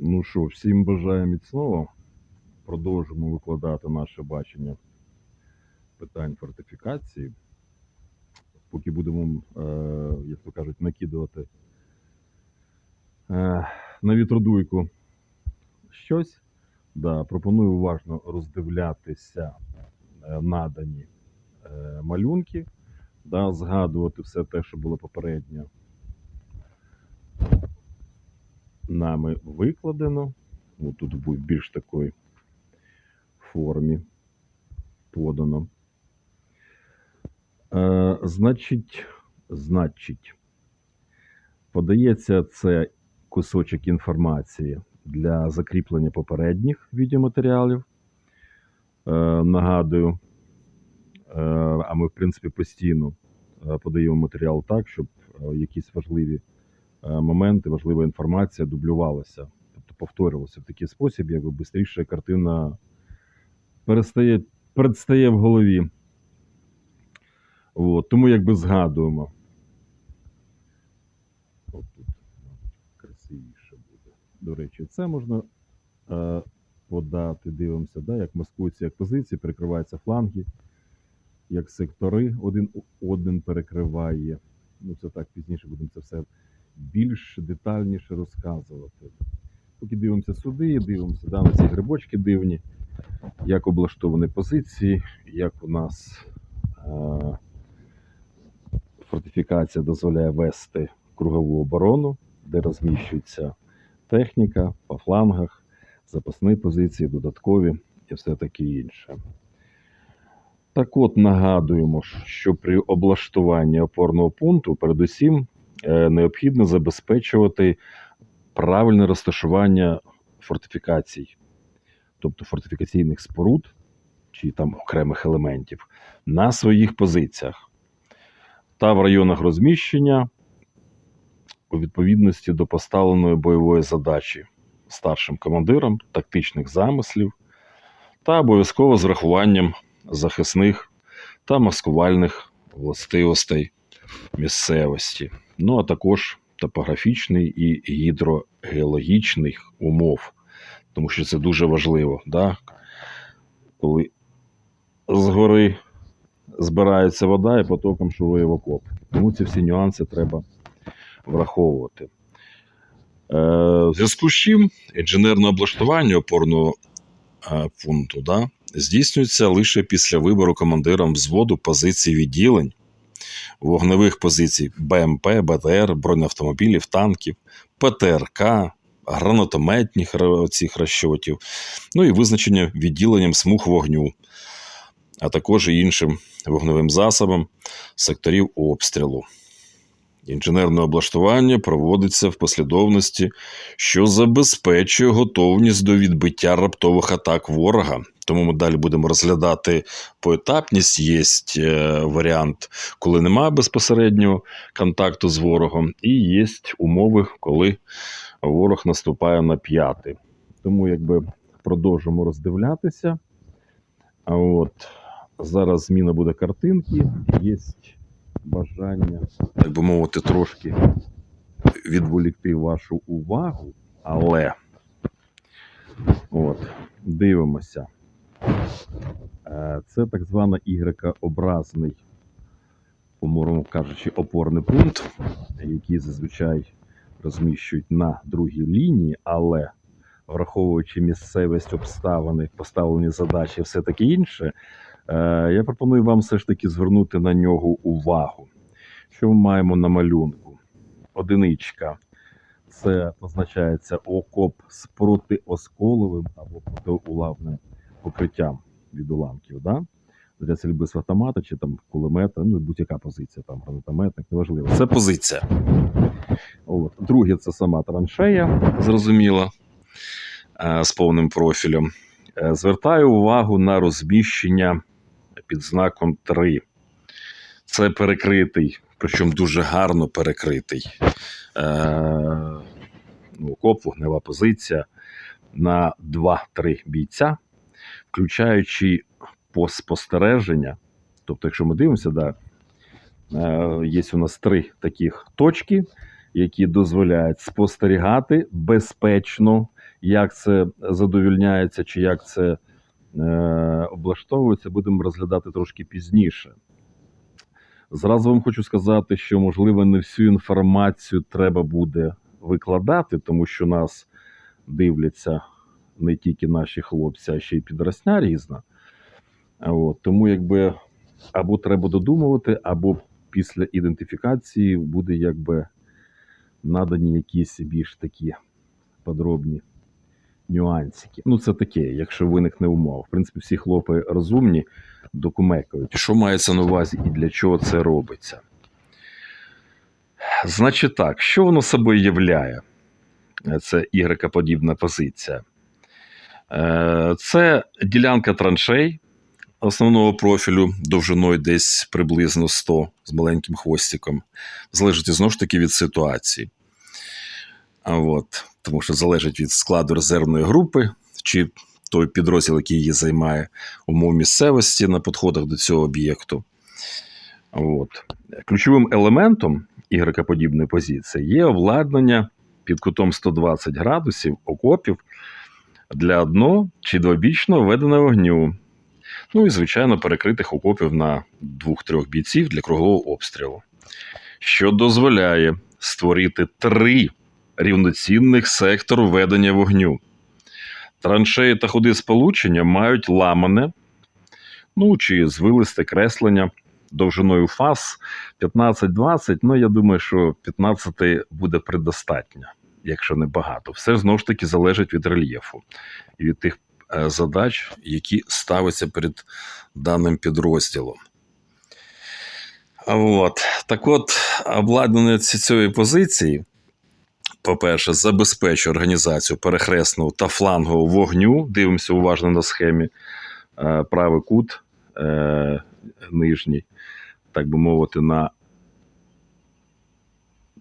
Ну що, всім бажаю міцного. Продовжимо викладати наше бачення питань фортифікації. Поки будемо, е, як то кажуть, накидувати е, на вітродуйку щось. Да, пропоную уважно роздивлятися е, надані малюнки, да, згадувати все те, що було попередньо нами викладено. Тут в більш такої формі подано. Е, значить, значить, подається це кусочок інформації для закріплення попередніх відеоматеріалів. Е, нагадую, е, а ми, в принципі, постійно е, подаємо матеріал так, щоб е, якісь важливі моменти, важлива інформація дублювалася, тобто повторювалася в такий спосіб, якби швидше картина перестає, предстає в голові. От, тому якби згадуємо. От тут, красивіше буде. До речі, це можна е, подати. Дивимося, да, як маскуються як позиції, перекриваються фланги, як сектори один один перекриває. Ну, це так пізніше будемо це все більш детальніше розказувати. Поки дивимося сюди, дивимося да, на ці грибочки дивні, як облаштовані позиції, як у нас е, фортифікація дозволяє вести кругову оборону, де розміщується техніка по флангах, запасні позиції, додаткові і все таке інше. Так от нагадуємо, що при облаштуванні опорного пункту передусім необхідно забезпечувати правильне розташування фортифікацій, тобто фортифікаційних споруд чи там окремих елементів на своїх позиціях та в районах розміщення у відповідності до поставленої бойової задачі старшим командиром тактичних замислів та обов'язково з врахуванням захисних та маскувальних властивостей місцевості, ну а також топографічний і гідрогеологічних умов, тому що це дуже важливо, да? коли згори збирається вода і потоком шурує в окоп. Тому ці всі нюанси треба враховувати. Е, в зв'язку з чим інженерне облаштування опорного е, пункту да, здійснюється лише після вибору командиром взводу позицій відділень, вогневих позицій БМП, БТР, бронеавтомобілів, танків, ПТРК, гранатометних цих розчотів, ну і визначення відділенням смуг вогню, а також і іншим вогневим засобам секторів обстрілу. Інженерне облаштування проводиться в послідовності, що забезпечує готовність до відбиття раптових атак ворога. Тому ми далі будемо розглядати поетапність. Є е, варіант, коли немає безпосереднього контакту з ворогом, і є умови, коли ворог наступає на п'яти. Тому якби продовжимо роздивлятися. А от зараз зміна буде картинки, є бажання, так би мовити, трошки відволікти вашу увагу, але от, дивимося. Е, Це так званий Y-образний, умовно кажучи, опорний пункт, який зазвичай розміщують на другій лінії, але враховуючи місцевість обставини, поставлені задачі і все таке інше, Е, Я пропоную вам все ж таки звернути на нього увагу. Що ми маємо на малюнку? Одиничка. Це позначається окоп з протиосколовим або протиулавним покриттям від уламків. Да? Для стрільби з автомата чи там кулемета, ну будь-яка позиція, там гранатометник, неважливо. Це позиція. От. Друге, це сама траншея, зрозуміло, е, з повним профілем. Е, Звертаю увагу на розміщення під знаком 3. Це перекритий, причому дуже гарно перекритий. Е, ну, окоп, вогнева позиція на 2-3 бійця, включаючи по спостереження. Тобто, якщо ми дивимося, да, е, є у нас три таких точки, які дозволяють спостерігати безпечно Як це задовільняється чи як це е, облаштовується, будемо розглядати трошки пізніше. Зразу вам хочу сказати, що, можливо, не всю інформацію треба буде викладати, тому що нас дивляться не тільки наші хлопці, а ще й підросня різна. От, тому якби або треба додумувати, або після ідентифікації буде якби надані якісь більш такі подробні нюансики. Ну, це таке, якщо виникне умова. В принципі, всі хлопи розумні, докумекають. Що мається на увазі і для чого це робиться? Значить так, що воно собою являє? Це ігрекоподібна позиція. Е, Це ділянка траншей основного профілю довжиною десь приблизно 100 з маленьким хвостиком. Залежить знову ж таки від ситуації. От, тому що залежить від складу резервної групи, чи той підрозділ, який її займає умов місцевості на підходах до цього об'єкту. От. Ключовим елементом ігрекоподібної позиції є обладнання під кутом 120 градусів окопів для одно- чи двобічного ведення вогню. Ну і, звичайно, перекритих окопів на двох-трьох бійців для кругового обстрілу, що дозволяє створити три рівноцінних сектору ведення вогню. Траншеї та ходи сполучення мають ламане, ну чи звилисте креслення довжиною фаз 15-20. Ну, я думаю, що 15 буде предостатньо, якщо не багато. Все знову ж таки залежить від рельєфу і від тих е, задач, які ставляться перед даним підрозділом. От. Так от, обладнання цієї позиції, по-перше, забезпечує організацію перехресного та флангового вогню. Дивимося уважно на схемі. Е, Правий кут е, нижній, так би мовити, на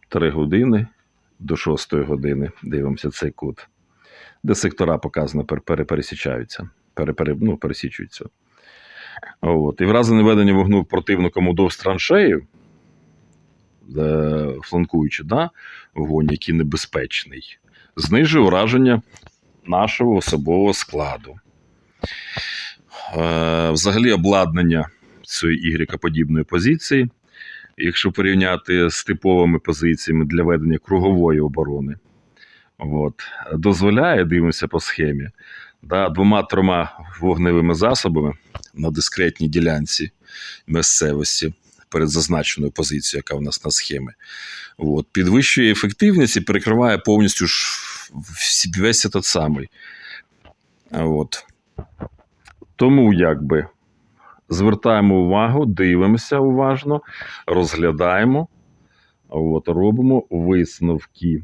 3 години до 6 години. Дивимося цей кут, де сектора показано пересічаються, пере, ну, пересічуються. От. І в разі наведення вогню противником удовж траншею, е, фланкуючи да, вогонь, який небезпечний, знижує ураження нашого особового складу. Е, взагалі, обладнання цієї ігрекоподібної позиції, якщо порівняти з типовими позиціями для ведення кругової оборони, от, дозволяє, дивимося по схемі, да, двома-трьома вогневими засобами на дискретній ділянці місцевості перед зазначеною позицією, яка у нас на схемі, от, підвищує ефективність і перекриває повністю ж весь этот самий. От. Тому якби звертаємо увагу, дивимося уважно, розглядаємо, от, робимо висновки.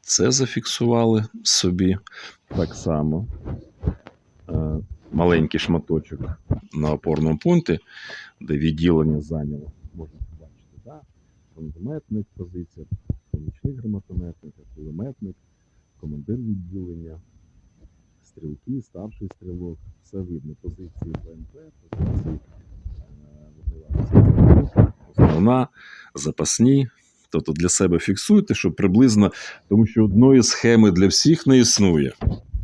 Це зафіксували собі так само. Е, маленький шматочок на опорному пункті, де відділення зайняло. Можна побачити, да? гранатометник, позиція, помічник гранатометника, кулеметник, командир відділення, стрілки, старший стрілок. Все видно. Позиції ПМП, позиції е, основна, запасні. Тобто для себе фіксуйте, щоб приблизно, тому що одної схеми для всіх не існує.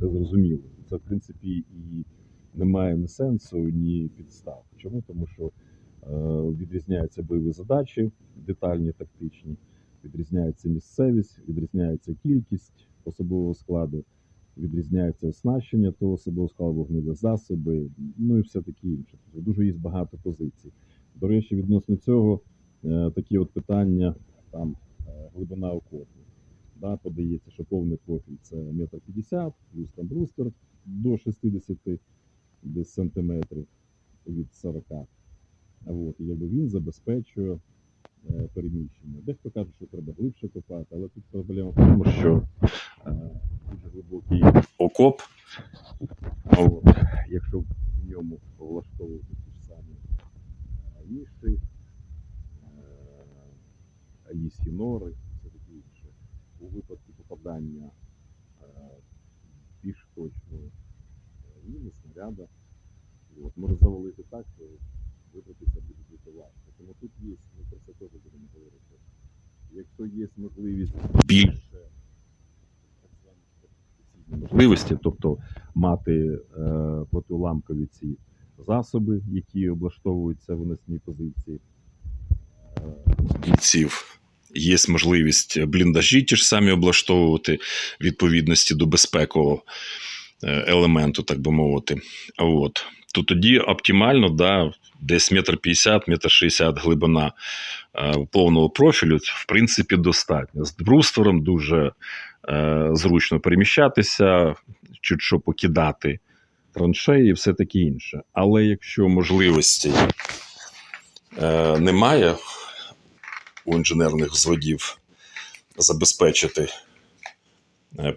Це зрозуміло. Це, в принципі, і немає ні сенсу, ні підстав. Чому? Тому що е, відрізняються бойові задачі, детальні, тактичні, відрізняється місцевість, відрізняється кількість особового складу, відрізняється оснащення того особового складу, вогневі засоби, ну і все таке інше. Тобто дуже є багато позицій. До речі, відносно цього е, такі от питання, там е, глибина окопу. Да, подається, що повний профіль це метр п'ятдесят, плюс там брустер до 60 десь сантиметрів від 40 От, і якби він забезпечує е, переміщення. Дехто каже, що треба глибше копати, але тут проблема в тому, що дуже глибокий окоп. От, якщо в ньому влаштовувати ті ж самі е, ніші, е, лісі нори, це таке інше. У випадку попадання е, більш точного е, міни, снаряда, от, може завалити так, що вибратися буде дуже важко. Тому тут є, ми про це теж будемо говорити. Якщо є можливість більше можливості, тобто мати е, протиуламкові ці засоби, які облаштовуються в насній позиції. Е, бійців. Є можливість бліндажі ті ж самі облаштовувати відповідності до безпекового е, елементу, так би мовити. От. То тоді оптимально, да, десь метр п'ятдесят, метр шістдесят глибина е, повного профілю, в принципі, достатньо. З бруствером дуже е, зручно переміщатися, чуть що покидати траншеї і все таке інше. Але якщо можливості е, немає у інженерних взводів забезпечити е,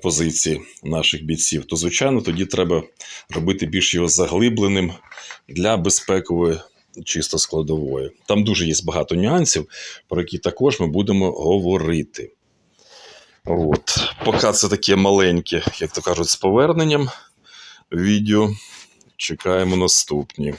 позиції наших бійців, то звичайно тоді треба робити більш його заглибленим для безпекової чисто складової. Там дуже є багато нюансів, про які також ми будемо говорити. От. Поки це таке маленьке, як то кажуть, з поверненням відео. Чекаємо наступні.